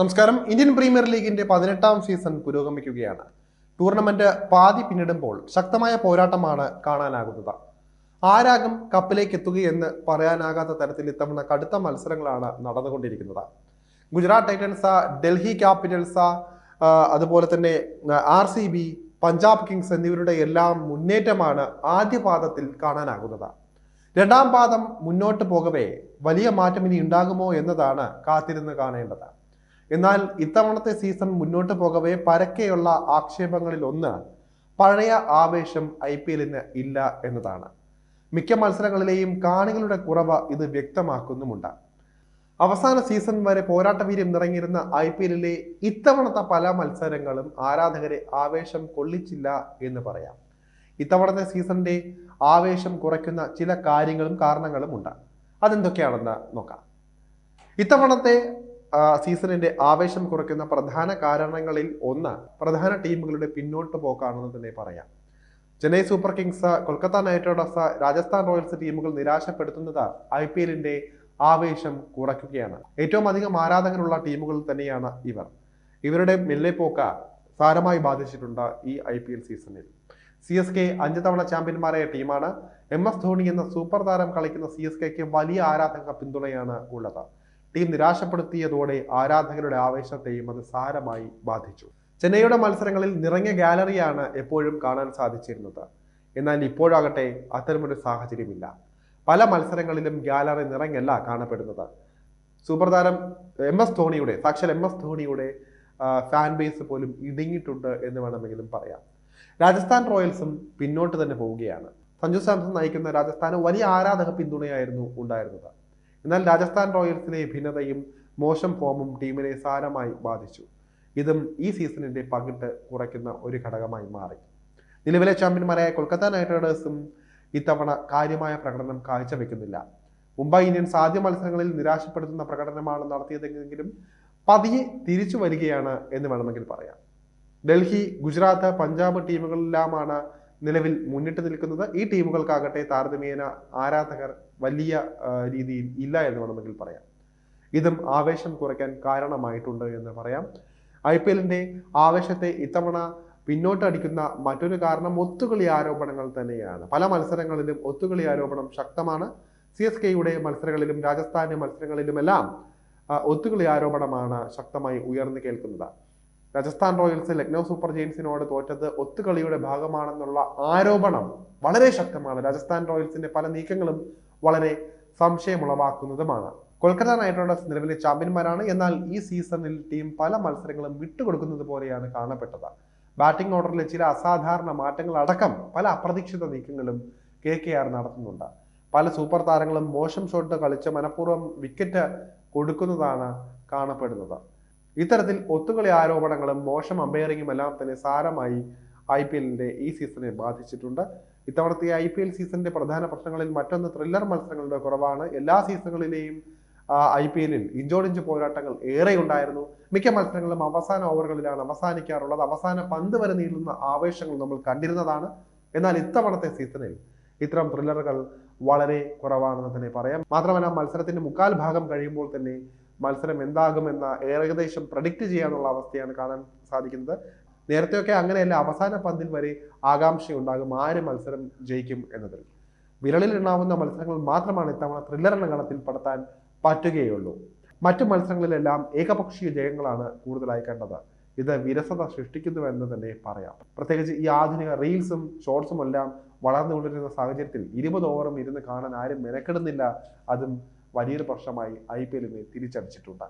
നമസ്കാരം. Indian premier ലീഗിന്റെ പതിനെട്ടാം സീസൺ പുരോഗമിക്കുകയാണ്. ടൂർണമെന്റ് പാതി പിന്നിടുമ്പോൾ ശക്തമായ പോരാട്ടമാണ് കാണാനാകുന്നത്. ആരാകും കപ്പിലേക്ക് എത്തുകയെന്ന് പറയാനാകാത്ത തരത്തിൽ ഇത്തവണ കടുത്ത മത്സരങ്ങളാണ് നടന്നുകൊണ്ടിരിക്കുന്നത്. ഗുജറാത്ത് ടൈറ്റൻസ് ഡൽഹി ക്യാപിറ്റൽസ അതുപോലെ തന്നെ R C B Punjab kings എന്നിവരുടെ എല്ലാം മുന്നേറ്റമാണ് ആദ്യ പാദത്തിൽ കാണാനാകുന്നത്. രണ്ടാം പാദം മുന്നോട്ട് പോകവേ വലിയ മാറ്റം ഇനി ഉണ്ടാകുമോ എന്നതാണ് കാത്തിരുന്ന് കാണേണ്ടത്. എന്നാൽ ഇത്തവണത്തെ സീസൺ മുന്നോട്ട് പോകവേ പരക്കെയുള്ള ആക്ഷേപങ്ങളിൽ ഒന്ന് പഴയ ആവേശം ഐ പി എല്ലിന് ഇല്ല എന്നതാണ്. മിക്ക മത്സരങ്ങളിലെയും കാണികളുടെ കുറവ് ഇത് വ്യക്തമാക്കുന്നുമുണ്ട്. അവസാന സീസൺ വരെ പോരാട്ടവീര്യം നിറങ്ങിയിരുന്ന ഐ പി എല്ലിലെ ഇത്തവണത്തെ പല മത്സരങ്ങളും ആരാധകരെ ആവേശം കൊള്ളിച്ചില്ല എന്ന് പറയാം. ഇത്തവണത്തെ സീസണിന്റെ ആവേശം കുറയ്ക്കുന്ന ചില കാര്യങ്ങളും കാരണങ്ങളും ഉണ്ട് അതെന്തൊക്കെയാണെന്ന് നോക്കാം. ഇത്തവണത്തെ സീസണിന്റെ ആവേശം കുറയ്ക്കുന്ന പ്രധാന കാരണങ്ങളിൽ ഒന്ന് പ്രധാന ടീമുകളുടെ പിന്നോട്ട് പോക്കാണെന്ന് തന്നെ പറയാം. Chennai super kings Kolkata knight riders Rajasthan royals ടീമുകൾ നിരാശപ്പെടുത്തുന്നത് ഐ പി എല്ലിന്റെ ആവേശം കുറയ്ക്കുകയാണ്. ഏറ്റവും അധികം ആരാധകരുള്ള ടീമുകൾ തന്നെയാണ് ഇവർ. ഇവരുടെ മെല്ലെപ്പോക്ക സാരമായി ബാധിച്ചിട്ടുണ്ട് ഈ ഐ പി എൽ സീസണിൽ സി എസ് കെ അഞ്ച് തവണ ചാമ്പ്യന്മാരായ ടീമാണ്. എം എസ് ധോണി എന്ന സൂപ്പർ താരം കളിക്കുന്ന സി എസ് കെക്ക് വലിയ ആരാധക പിന്തുണയാണ് ഉള്ളത്. ടീം നിരാശപ്പെടുത്തിയതോടെ ആരാധകരുടെ ആവേശത്തെയും അത് സാരമായി ബാധിച്ചു. ചെന്നൈയുടെ മത്സരങ്ങളിൽ നിറഞ്ഞ ഗാലറിയാണ് എപ്പോഴും കാണാൻ സാധിച്ചിരുന്നത്. എന്നാൽ ഇപ്പോഴാകട്ടെ അത്തരമൊരു സാഹചര്യമില്ല. പല മത്സരങ്ങളിലും ഗാലറി നിറഞ്ഞല്ല കാണപ്പെടുന്നത്. സൂപ്പർ എം എസ് ധോണിയുടെ സാക്ഷാൽ എം എസ് ധോണിയുടെ ഫാൻ ബേസ് പോലും ഇടുങ്ങിയിട്ടുണ്ട് എന്ന് വേണമെങ്കിലും പറയാം. രാജസ്ഥാൻ റോയൽസും പിന്നോട്ട് തന്നെ പോവുകയാണ്. സഞ്ജു സാംസൺ നയിക്കുന്ന രാജസ്ഥാന് വലിയ ആരാധക പിന്തുണയായിരുന്നു ഉണ്ടായിരുന്നത്. എന്നാൽ രാജസ്ഥാൻ റോയൽസിലെ ഭിന്നതയും മോശം ഫോമും ടീമിനെ സാരമായി ബാധിച്ചു. ഇതും ഈ സീസണിന്റെ പങ്കിട്ട് കുറയ്ക്കുന്ന ഒരു ഘടകമായി മാറി. നിലവിലെ ചാമ്പ്യന്മാരായ കൊൽക്കത്ത നൈറ്റ് റൈഡേഴ്സും ഇത്തവണ കാര്യമായ പ്രകടനം കാഴ്ചവെക്കുന്നില്ല. മുംബൈ ഇന്ത്യൻസ് ആദ്യ മത്സരങ്ങളിൽ നിരാശപ്പെടുത്തുന്ന പ്രകടനമാണ് നടത്തിയതെങ്കിലും പതിയെ തിരിച്ചു വരികയാണ് എന്ന് വേണമെങ്കിൽ പറയാം. ഡൽഹി ഗുജറാത്ത് പഞ്ചാബ് ടീമുകളെല്ലാമാണ് നിലവിൽ മുന്നിട്ട് നിൽക്കുന്നത് ഈ ടീമുകൾക്കാകട്ടെ താരതമ്യേന ആരാധകർ വലിയ രീതിയിൽ ഇല്ല എന്ന് വേണമെങ്കിൽ പറയാം. ഇതും ആവേശം കുറയ്ക്കാൻ കാരണമായിട്ടുണ്ട് എന്ന് പറയാം. ഐ പി എല്ലിന്റെ ആവേശത്തെ ഇത്തവണ പിന്നോട്ടടിക്കുന്ന മറ്റൊരു കാരണം ഒത്തുകളി ആരോപണങ്ങൾ തന്നെയാണ്. പല മത്സരങ്ങളിലും ഒത്തുകളി ആരോപണം ശക്തമാണ്. സി എസ് കെയുടെ മത്സരങ്ങളിലും രാജസ്ഥാന്റെ മത്സരങ്ങളിലുമെല്ലാം ഒത്തുകളി ആരോപണമാണ് ശക്തമായി ഉയർന്നു കേൾക്കുന്നത്. രാജസ്ഥാൻ റോയൽസ് ലക്നൗ സൂപ്പർ ജെയിൻസിനോട് തോറ്റത് ഒത്തുകളിയുടെ ഭാഗമാണെന്നുള്ള ആരോപണം വളരെ ശക്തമാണ് രാജസ്ഥാൻ റോയൽസിന്റെ പല നീക്കങ്ങളും വളരെ സംശയമുളവാക്കുന്നതുമാണ്. കൊൽക്കത്ത നൈറ്റ് റൈഡേഴ്സ് നിലവിലെ ചാമ്പ്യന്മാരാണ്. എന്നാൽ ഈ സീസണിൽ ടീം പല മത്സരങ്ങളും വിട്ടുകൊടുക്കുന്നത് പോലെയാണ് കാണപ്പെട്ടത്. ബാറ്റിംഗ് ഓർഡറിലെ ചില അസാധാരണ മാറ്റങ്ങൾ അടക്കം പല അപ്രതീക്ഷിത നീക്കങ്ങളും കെ കെ ആർ നടത്തുന്നുണ്ട്. പല സൂപ്പർ താരങ്ങളും മോശം ഷോട്ട് കളിച്ച് മനഃപൂർവം വിക്കറ്റ് കൊടുക്കുന്നതാണ് കാണപ്പെടുന്നത്. ഇത്തരത്തിൽ ഒത്തുകളി ആരോപണങ്ങളും മോശം അമ്പയറിങ്ങും എല്ലാം തന്നെ സാരമായി ഐ പി എല്ലിന്റെ ഈ സീസണെ ബാധിച്ചിട്ടുണ്ട്. ഇത്തവണത്തെ ഐ പി എൽ സീസണിന്റെ പ്രധാന പ്രശ്നങ്ങളിൽ മറ്റൊന്ന് ത്രില്ലർ മത്സരങ്ങളുടെ കുറവാണ്. എല്ലാ സീസണുകളിലെയും ഐ പി എല്ലിൽ ഇഞ്ചോടിഞ്ച് പോരാട്ടങ്ങൾ ഏറെ ഉണ്ടായിരുന്നു മിക്ക മത്സരങ്ങളും അവസാന ഓവറുകളിലാണ് അവസാനിക്കാറുള്ളത്. അവസാന പന്ത് വരെ നീളുന്ന ആവേശങ്ങൾ നമ്മൾ കണ്ടിരുന്നതാണ്. എന്നാൽ ഇത്തവണത്തെ സീസണിൽ ഇത്തരം ത്രില്ലറുകൾ വളരെ കുറവാണെന്ന് തന്നെ പറയാം. മാത്രമല്ല മത്സരത്തിന്റെ മുക്കാൽ ഭാഗം കഴിയുമ്പോൾ തന്നെ മത്സരം എന്താകുമെന്ന ഏകദേശം പ്രഡിക്റ്റ് ചെയ്യാനുള്ള അവസ്ഥയാണ് കാണാൻ സാധിക്കുന്നത്. നേരത്തെയൊക്കെ അങ്ങനെയല്ല അവസാന പന്തിൽ വരെ ആകാംക്ഷയുണ്ടാകും ആര് മത്സരം ജയിക്കും എന്നതിൽ. വിരളിൽ എണ്ണാവുന്ന മത്സരങ്ങൾ മാത്രമാണ് ഇത്തവണ ത്രില്ലർ എന്ന ഗണത്തിൽ പടത്താൻ പറ്റുകയുള്ളൂ. മറ്റു മത്സരങ്ങളിലെല്ലാം ഏകപക്ഷീയ ജയങ്ങളാണ് കൂടുതലായി കണ്ടത്. ഇത് വിരസത സൃഷ്ടിക്കുന്നു എന്ന് തന്നെ പറയാം. പ്രത്യേകിച്ച് ഈ ആധുനിക റീൽസും ഷോർട്സും എല്ലാം വളർന്നുകൊണ്ടിരുന്ന സാഹചര്യത്തിൽ ഇരുപത് ഓവറും ഇരുന്ന് കാണാൻ ആരും മെനക്കെടുന്നില്ല. അതും വലിയൊരു പ്രശ്നമായി ഐ പി എല്ലിനെ തിരിച്ചടിച്ചിട്ടുണ്ട്.